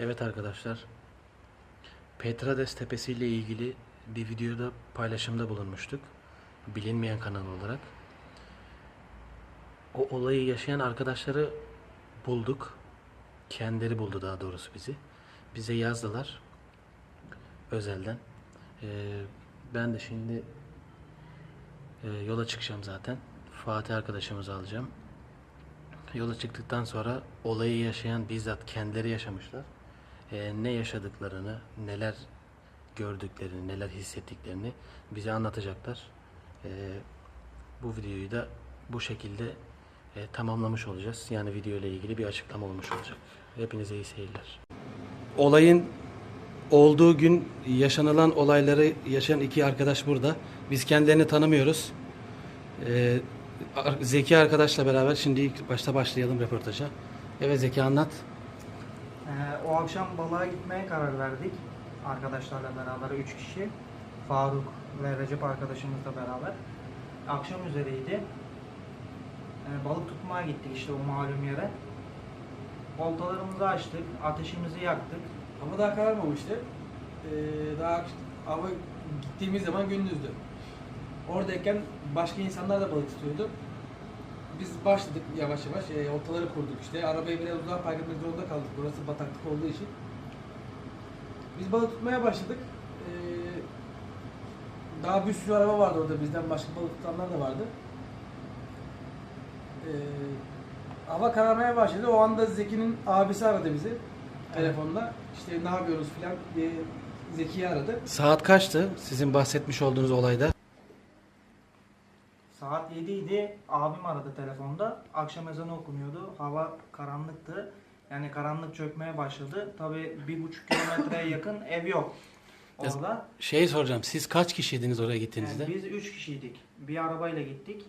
Evet arkadaşlar. Petrades Tepesi ile ilgili bir videoda paylaşımda bulunmuştuk. Bilinmeyen kanal olarak. O olayı yaşayan arkadaşları bulduk. Kendileri buldu daha doğrusu bizi. Bize yazdılar. Özelden. Ee, ben de şimdi e, yola çıkacağım zaten. Fatih arkadaşımızı alacağım. Yola çıktıktan sonra olayı yaşayan bizzat kendileri yaşamışlar. Ee, ne yaşadıklarını, neler gördüklerini, neler hissettiklerini bize anlatacaklar. Ee, bu videoyu da bu şekilde e, tamamlamış olacağız. Yani video ile ilgili bir açıklama olmuş olacak. Hepinize iyi seyirler. Olayın olduğu gün yaşanılan olayları yaşayan iki arkadaş burada. Biz kendilerini tanımıyoruz. Ee, Zeki arkadaşla beraber şimdi ilk başta başlayalım röportaja. Evet Zeki anlat. Ee, o akşam balığa gitmeye karar verdik. Arkadaşlarla beraber 3 kişi. Faruk ve Recep arkadaşımızla beraber. Akşam üzeriydi. Ee, balık tutmaya gittik işte o malum yere. Oltalarımızı açtık, ateşimizi yaktık. Ama daha kararmamıştı. Ee, daha ama gittiğimiz zaman gündüzdü. Oradayken başka insanlar da balık tutuyordu. Biz başladık yavaş yavaş. E, oltaları kurduk işte. Arabayı biraz uzağa park etmek zorunda kaldık. Burası bataklık olduğu için. Biz balık tutmaya başladık. Ee, daha bir sürü araba vardı orada. Bizden başka balık tutanlar da vardı. Ee, hava kararmaya başladı. O anda Zeki'nin abisi aradı bizi telefonda. İşte ne yapıyoruz filan diye Zeki'yi aradı. Saat kaçtı sizin bahsetmiş olduğunuz olayda? Saat 7 idi. Abim aradı telefonda. Akşam ezanı okunuyordu. Hava karanlıktı. Yani karanlık çökmeye başladı. Tabii bir buçuk kilometreye yakın ev yok. Orada. Şey soracağım. Siz kaç kişiydiniz oraya gittiğinizde? Yani biz 3 kişiydik. Bir arabayla gittik.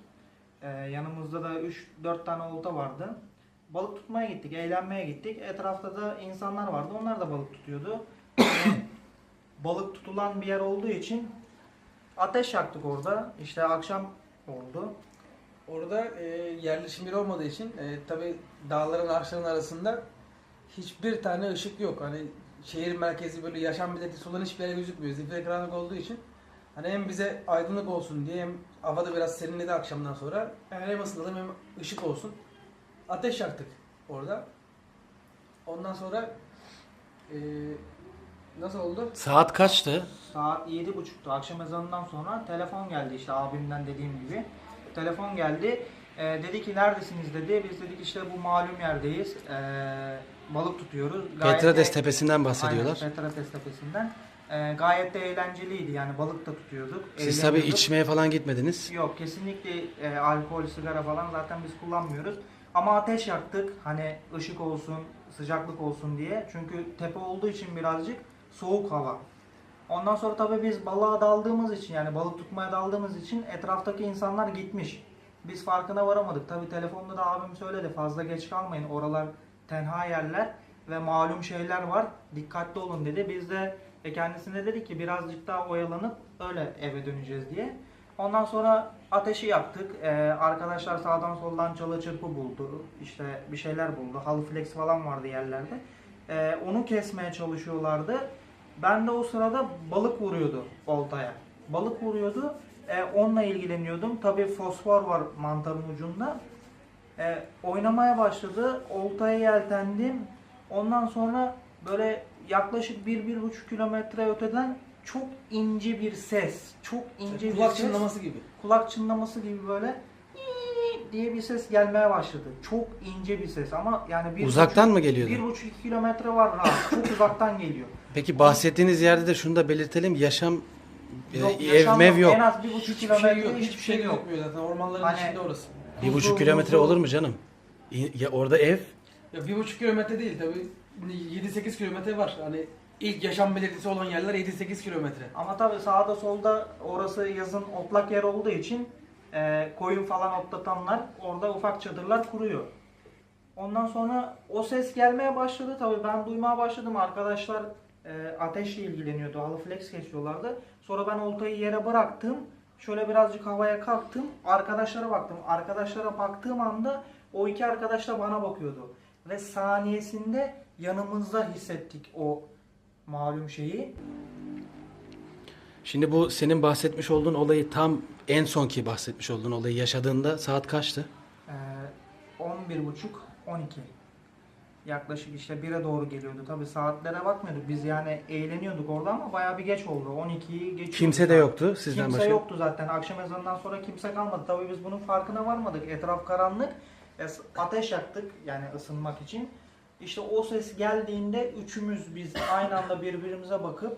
Ee, yanımızda da 3-4 tane olta vardı. Balık tutmaya gittik, eğlenmeye gittik. Etrafta da insanlar vardı. Onlar da balık tutuyordu. Yani balık tutulan bir yer olduğu için ateş yaktık orada. İşte akşam oldu. Orada e, yerleşim yeri olmadığı için e, tabi dağların ağaçların arasında hiçbir tane ışık yok. Hani şehir merkezi böyle yaşam belirtisi olan hiçbir yer gözükmüyor. Zifiri karanlık olduğu için hani hem bize aydınlık olsun diye hem havada biraz serinledi akşamdan sonra yani hem ısınalım hem ışık olsun. Ateş yaktık orada. Ondan sonra e, nasıl oldu? Saat kaçtı? Saat 7.30'tu. Akşam ezanından sonra telefon geldi işte abimden dediğim gibi. Telefon geldi. Ee, dedi ki neredesiniz dedi. Biz dedik işte bu malum yerdeyiz. Ee, balık tutuyoruz. Gayet Petrades de- Tepesi'nden bahsediyorlar. Aynen Petrades Tepesi'nden. Ee, gayet de eğlenceliydi yani balık da tutuyorduk. Siz tabii eğleniyorduk. içmeye falan gitmediniz. Yok kesinlikle e, alkol, sigara falan zaten biz kullanmıyoruz. Ama ateş yaktık hani ışık olsun, sıcaklık olsun diye. Çünkü tepe olduğu için birazcık soğuk hava. Ondan sonra tabii biz balığa daldığımız için yani balık tutmaya daldığımız için etraftaki insanlar gitmiş. Biz farkına varamadık. Tabii telefonda da abim söyledi fazla geç kalmayın oralar tenha yerler ve malum şeyler var. Dikkatli olun dedi. Biz de e, kendisine dedik ki birazcık daha oyalanıp öyle eve döneceğiz diye. Ondan sonra ateşi yaktık. Ee, arkadaşlar sağdan soldan çalı çırpı buldu. İşte bir şeyler buldu. Halı flex falan vardı yerlerde. Ee, onu kesmeye çalışıyorlardı. Ben de o sırada balık vuruyordu oltaya. Balık vuruyordu. Ee, onunla ilgileniyordum. Tabii fosfor var mantarın ucunda. Ee, oynamaya başladı. Oltaya yeltendim. Ondan sonra böyle yaklaşık 1-1,5 kilometre öteden çok ince bir ses. Çok ince bir Kulak ses. çınlaması gibi. Kulak çınlaması gibi böyle diye bir ses gelmeye başladı. Çok ince bir ses ama yani bir Uzaktan buçuk- mı geliyordu? Bir buçuk iki kilometre var rahat. Çok uzaktan geliyor. Peki bahsettiğiniz yerde de şunu da belirtelim. Yaşam e, Yok, ev yaşam mev En yok. az bir buçuk Hiçbir kilometre şey yok. Hiçbir şey yok. gözükmüyor zaten. Ormanların Hani- içinde orası. Bir buçuk Huzur, kilometre huzur. olur mu canım? İ- Ya orada ev. Ya bir buçuk kilometre değil tabi 7-8 kilometre var. Hani ilk yaşam belirtisi olan yerler 7-8 kilometre. Ama tabii sağda solda orası yazın otlak yer olduğu için e, koyun falan otlatanlar orada ufak çadırlar kuruyor. Ondan sonra o ses gelmeye başladı tabii ben duymaya başladım. Arkadaşlar e, ateşle ilgileniyordu. Halı flex kesiyorlardı. Sonra ben oltayı yere bıraktım. Şöyle birazcık havaya kalktım. Arkadaşlara baktım. Arkadaşlara baktığım anda o iki arkadaş da bana bakıyordu. ve saniyesinde yanımızda hissettik o malum şeyi. Şimdi bu senin bahsetmiş olduğun olayı tam en sonki bahsetmiş olduğun olayı yaşadığında saat kaçtı? Ee, 11.30 12 yaklaşık işte 1'e doğru geliyordu. Tabi saatlere bakmıyorduk. Biz yani eğleniyorduk orada ama bayağı bir geç oldu. 12'yi geçiyordu. Kimse de yoktu sizden Kimse başka. yoktu zaten. Akşam ezanından sonra kimse kalmadı. Tabii biz bunun farkına varmadık. Etraf karanlık. Ateş yaktık yani ısınmak için. İşte o ses geldiğinde üçümüz biz aynı anda birbirimize bakıp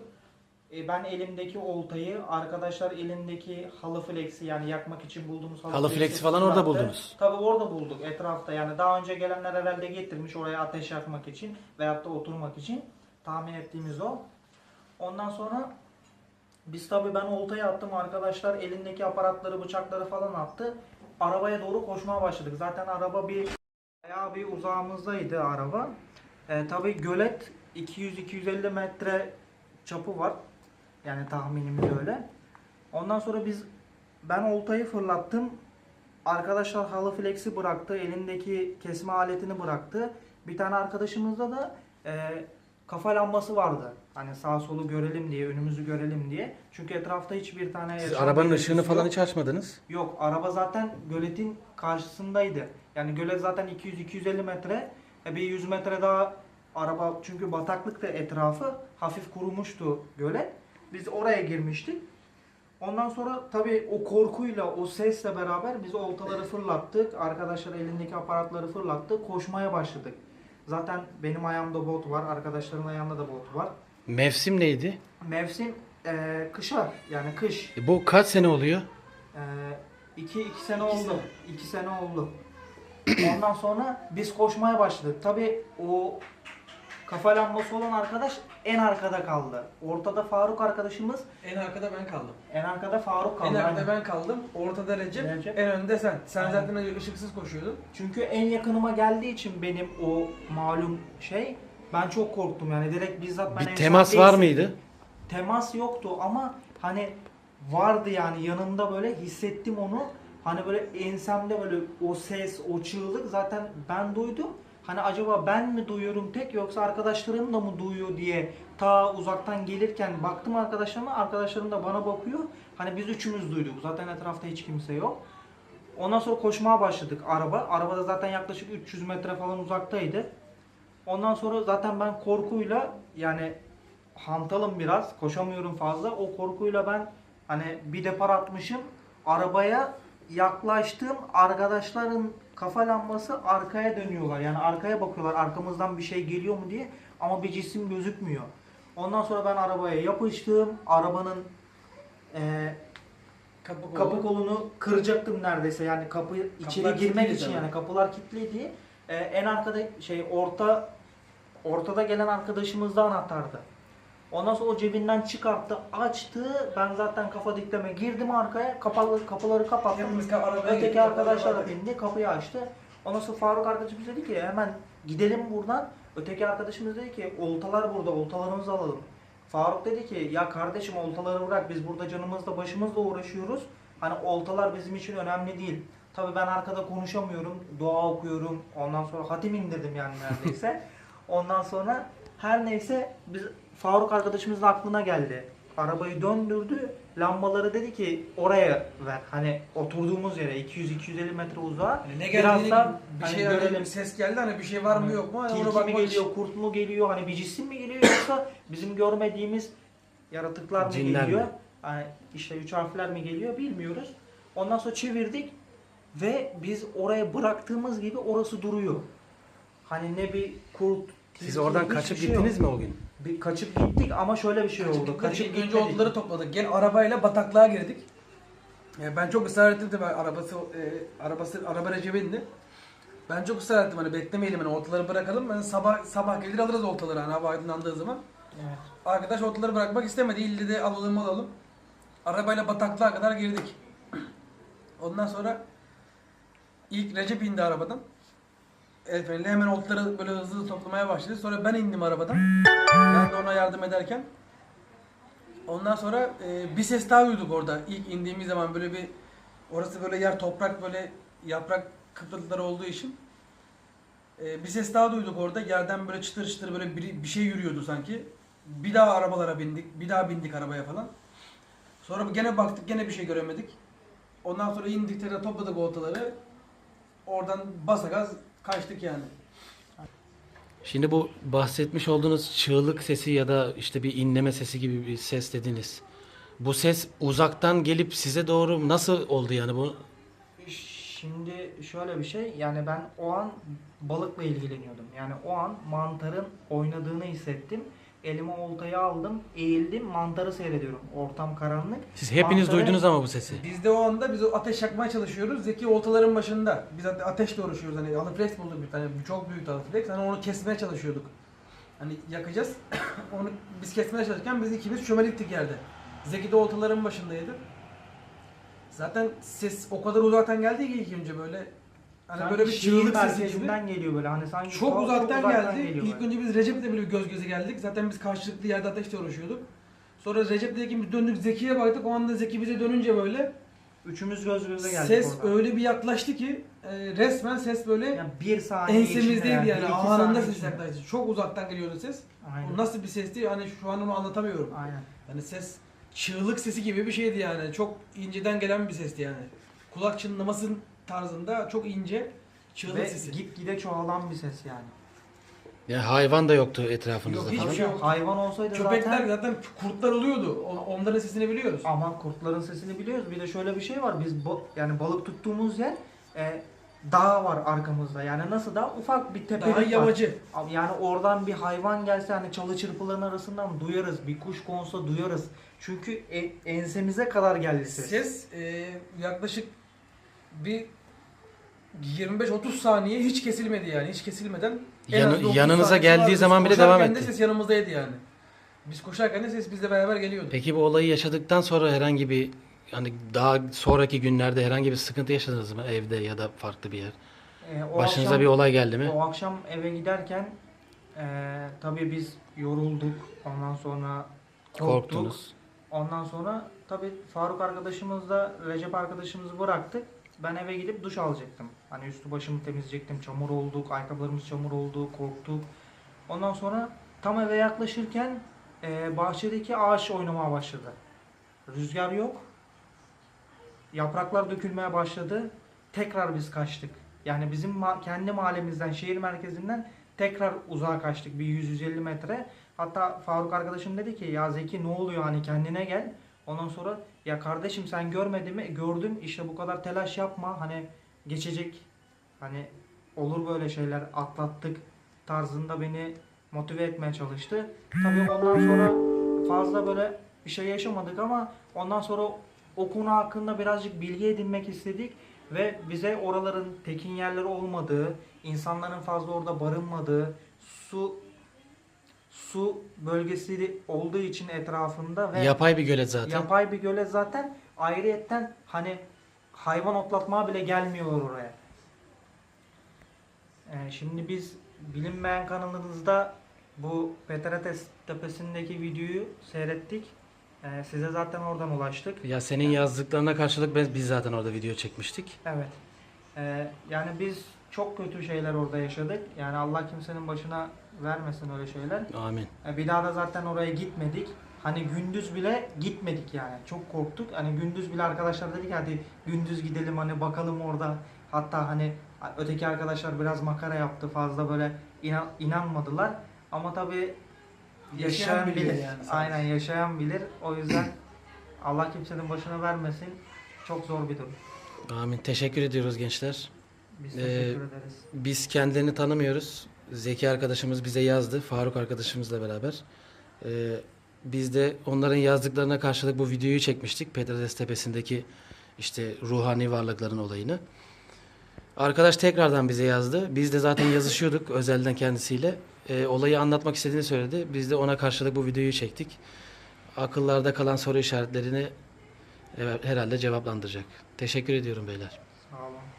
e, ben elimdeki oltayı, arkadaşlar elindeki halı fleksi yani yakmak için bulduğumuz halı, Halı fleksi falan orada buldunuz. Tabii orada bulduk etrafta yani daha önce gelenler herhalde getirmiş oraya ateş yakmak için veyahut da oturmak için tahmin ettiğimiz o. Ondan sonra biz tabii ben oltayı attım arkadaşlar elindeki aparatları bıçakları falan attı. Arabaya doğru koşmaya başladık. Zaten araba bir bayağı bir uzağımızdaydı araba. Ee, tabii gölet 200-250 metre çapı var. Yani tahminimiz öyle. Ondan sonra biz ben oltayı fırlattım. Arkadaşlar halı flexi bıraktı. Elindeki kesme aletini bıraktı. Bir tane arkadaşımızda da e, kafa lambası vardı. Hani sağ solu görelim diye, önümüzü görelim diye. Çünkü etrafta hiçbir tane Siz arabanın ışığını falan hiç açmadınız. Yok, araba zaten göletin karşısındaydı. Yani gölet zaten 200-250 metre. E, bir 100 metre daha araba çünkü bataklıkta etrafı hafif kurumuştu gölet. Biz oraya girmiştik. Ondan sonra tabii o korkuyla, o sesle beraber biz oltaları fırlattık. Arkadaşlar elindeki aparatları fırlattı. Koşmaya başladık. Zaten benim ayağımda bot var. Arkadaşların ayağında da bot var. Mevsim neydi? Mevsim eee, kışa yani kış. E, bu kaç sene oluyor? Ee, iki, iki sene oldu. İki sene oldu. Ondan sonra biz koşmaya başladık. Tabi o kafa lambası olan arkadaş en arkada kaldı. Ortada Faruk arkadaşımız, En arkada ben kaldım. en arkada Faruk kaldı. en arkada ben kaldım. Ortada Recep, Recep. en önde sen. Sen Aynen. zaten ışıksız koşuyordun. Çünkü en yakınıma geldiği için benim o malum şey ben çok korktum yani direkt bizzat ben Bir en temas var mıydı? temas yoktu ama hani vardı yani yanımda böyle hissettim onu. Hani böyle ensemde böyle o ses, o çığlık zaten ben duydum. Hani acaba ben mi duyuyorum tek yoksa arkadaşlarım da mı duyuyor diye ta uzaktan gelirken baktım arkadaşlarıma. Arkadaşlarım da bana bakıyor. Hani biz üçümüz duyduk. Zaten etrafta hiç kimse yok. Ondan sonra koşmaya başladık araba. Arabada zaten yaklaşık 300 metre falan uzaktaydı. Ondan sonra zaten ben korkuyla yani hantalım biraz. Koşamıyorum fazla. O korkuyla ben hani bir depar atmışım. Arabaya yaklaştım. Arkadaşların kafa lambası arkaya dönüyorlar. Yani arkaya bakıyorlar. Arkamızdan bir şey geliyor mu diye. Ama bir cisim gözükmüyor. Ondan sonra ben arabaya yapıştım. Arabanın eee Kapı kolu. kapı kolunu kıracaktım neredeyse yani kapı içeri girmek için yani kapılar kilitliydi. Ee, en arkada şey orta ortada gelen arkadaşımız da anahtardı. Ondan sonra o cebinden çıkarttı, açtı. Ben zaten kafa dikleme girdim arkaya. Kapalı kapıları kapattım. Hepimiz ka- arabaya Öteki gittik, arkadaşlar da arabaya bindi, kapıyı açtı. Ondan sonra Faruk arkadaşımız dedi ki hemen gidelim buradan. Öteki arkadaşımız dedi ki oltalar burada, oltalarımızı alalım. Faruk dedi ki ya kardeşim oltaları bırak biz burada canımızla başımızla uğraşıyoruz. Hani oltalar bizim için önemli değil. Tabii ben arkada konuşamıyorum, dua okuyorum. Ondan sonra hatim indirdim yani neredeyse. Ondan sonra her neyse biz Faruk arkadaşımızın aklına geldi. Arabayı döndürdü. Lambaları dedi ki oraya ver. Hani oturduğumuz yere 200-250 metre uzağa. Yani ne Biraz geldiğini da bir hani şey görelim. görelim. ses geldi hani bir şey var mı yok mu? Hani Tilki ona mi geliyor, için. kurt mu geliyor, hani bir cisim mi geliyor yoksa bizim görmediğimiz yaratıklar mı Cinler geliyor? mi? Hani işte üç harfler mi geliyor bilmiyoruz. Ondan sonra çevirdik ve biz oraya bıraktığımız gibi orası duruyor. Hani ne bir kurt, Siz oradan hiçbir kaçıp şey gittiniz yok. mi o gün? Bir kaçıp gittik ama şöyle bir şey Kaçıp oldu. Kaçıp İlk önce gitmedik. odunları topladık. Gel arabayla bataklığa girdik. E, ben çok ısrar ettim tabii arabası e, arabası araba Recep'e indi. Ben çok ısrar ettim hani beklemeyelim hani oltaları bırakalım. Ben sabah sabah gelir alırız oltaları hani hava aydınlandığı zaman. Evet. Arkadaş oltaları bırakmak istemedi. İlle de alalım alalım. Arabayla bataklığa kadar girdik. Ondan sonra ilk Recep indi arabadan. El hemen oltaları böyle hızlı hızlı toplamaya başladı. Sonra ben indim arabadan. Ben de ona yardım ederken. Ondan sonra e, bir ses daha duyduk orada. İlk indiğimiz zaman böyle bir orası böyle yer toprak böyle yaprak kıpırtıları olduğu için Ee, bir ses daha duyduk orada. Yerden böyle çıtır çıtır böyle bir, bir şey yürüyordu sanki. Bir daha arabalara bindik. Bir daha bindik arabaya falan. Sonra gene baktık gene bir şey göremedik. Ondan sonra indik tekrar topladık oltaları. Oradan basa gaz kaçtık yani. Şimdi bu bahsetmiş olduğunuz çığlık sesi ya da işte bir inleme sesi gibi bir ses dediniz. Bu ses uzaktan gelip size doğru nasıl oldu yani bu? Şimdi şöyle bir şey yani ben o an balıkla ilgileniyordum. Yani o an mantarın oynadığını hissettim. Elime oltayı aldım, eğildim, mantarı seyrediyorum. Ortam karanlık. Siz hepiniz Mantarı- duydunuz ama bu sesi. Biz de o anda biz o ateş yakmaya çalışıyoruz. Zeki oltaların başında. Biz ate- ateşle uğraşıyoruz. Hani anaflex bulduk bir tane. Çok büyük anaflex. Hani onu kesmeye çalışıyorduk. Hani yakacağız. onu biz kesmeye çalışırken biz ikimiz çömeliktik yerde. Zeki de oltaların başındaydı. Zaten ses o kadar uzaktan geldi ki ilk önce böyle hani Sanki böyle bir şehir çığlık sesi gibi. merkezinden geliyor böyle. Hani sanki Çok uzaktan geldi. geliyor İlk böyle. önce biz Recep'le böyle göz göze geldik. Zaten biz karşılıklı yerde ateşle uğraşıyorduk. Sonra Recep'le ikimiz döndük Zeki'ye baktık. O anda Zeki bize dönünce böyle Üçümüz göz göze geldik Ses orada. öyle bir yaklaştı ki e, resmen ses böyle Yani bir saniye içinde ensemizdeydi bir yani iki anında saniye ses içinde. yaklaştı. Çok uzaktan geliyordu ses. Aynen. O nasıl bir sesti hani şu an onu anlatamıyorum. Aynen. Yani ses çığlık sesi gibi bir şeydi yani. Çok inceden gelen bir sesti yani. Kulak çınlaması tarzında çok ince çığlık Ve sesi. gitgide çoğalan bir ses yani. Yani hayvan da yoktu etrafınızda Yok, hiçbir falan. şey yok. Hayvan olsaydı Köpekler zaten zaten kurtlar oluyordu. O- Onların sesini biliyoruz. ama kurtların sesini biliyoruz. Bir de şöyle bir şey var. Biz bo- yani balık tuttuğumuz yer e, dağ var arkamızda. Yani nasıl da ufak bir tepelik Daha var. yamacı. Abi Yani oradan bir hayvan gelse hani çalı çırpıların arasından duyarız. Bir kuş konsa duyarız. Çünkü e- ensemize kadar geldi ses. Ses e, yaklaşık bir 25-30 saniye hiç kesilmedi yani. Hiç kesilmeden en Yanı- az bir 30 yanınıza geldiği vardı. Biz zaman bile devam koşarken de etti. ses yanımızdaydı yani. Biz koşarken de ses bizle beraber geliyordu. Peki bu olayı yaşadıktan sonra herhangi bir hani daha sonraki günlerde herhangi bir sıkıntı yaşadınız mı evde ya da farklı bir yer? E, o Başınıza akşam- bir olay geldi mi? O akşam eve giderken e, tabii biz yorulduk. Ondan sonra korktuk. Korktunuz. Ondan sonra tabii Faruk arkadaşımızla Recep arkadaşımızı bıraktık. Ben eve gidip duş alacaktım. Hani üstü başımı temizleyecektim. Çamur olduk, ayakkabılarımız çamur oldu, korktuk. Ondan sonra tam eve yaklaşırken e, bahçedeki ağaç oynamaya başladı. Rüzgar yok. Yapraklar dökülmeye başladı. Tekrar biz kaçtık. Yani bizim ma- kendi mahallemizden, şehir merkezinden tekrar uzağa kaçtık. Bir 100-150 metre. Hatta Faruk arkadaşım dedi ki ya Zeki ne oluyor hani kendine gel. Ondan sonra ya kardeşim sen görmedin mi? Gördüm işte bu kadar telaş yapma. Hani geçecek. Hani olur böyle şeyler atlattık tarzında beni motive etmeye çalıştı. Tabii ondan sonra fazla böyle bir şey yaşamadık ama ondan sonra o konu hakkında birazcık bilgi edinmek istedik ve bize oraların tekin yerleri olmadığı, insanların fazla orada barınmadığı, su su bölgesi olduğu için etrafında ve Yapay bir gölet zaten. yapay bir gölet zaten ayrıyetten hani hayvan otlatmaya bile gelmiyorlar oraya. Ee, şimdi biz bilinmeyen kanalımızda bu Petrates tepesindeki videoyu seyrettik. Ee, size zaten oradan ulaştık. Ya senin yazdıklarına karşılık biz, biz zaten orada video çekmiştik. Evet. Ee, yani biz çok kötü şeyler orada yaşadık. Yani Allah kimsenin başına vermesin öyle şeyler. Amin. E, Bir daha da zaten oraya gitmedik. Hani gündüz bile gitmedik yani. Çok korktuk. Hani gündüz bile arkadaşlar dedik hadi gündüz gidelim hani bakalım orada. Hatta hani öteki arkadaşlar biraz makara yaptı. Fazla böyle inan- inanmadılar. Ama tabii yaşayan, Yaşayan bilir bilir. yani. Aynen yaşayan bilir. O yüzden Allah kimsenin başına vermesin. Çok zor bir durum. Amin. Teşekkür ediyoruz gençler. Biz Ee, teşekkür ederiz. Biz kendilerini tanımıyoruz. Zeki arkadaşımız bize yazdı. Faruk arkadaşımızla beraber. Ee, biz de onların yazdıklarına karşılık bu videoyu çekmiştik. Petrades Tepesi'ndeki işte ruhani varlıkların olayını. Arkadaş tekrardan bize yazdı. Biz de zaten yazışıyorduk özelden kendisiyle. Ee, olayı anlatmak istediğini söyledi. Biz de ona karşılık bu videoyu çektik. Akıllarda kalan soru işaretlerini herhalde cevaplandıracak. Teşekkür ediyorum beyler. Sağ olun.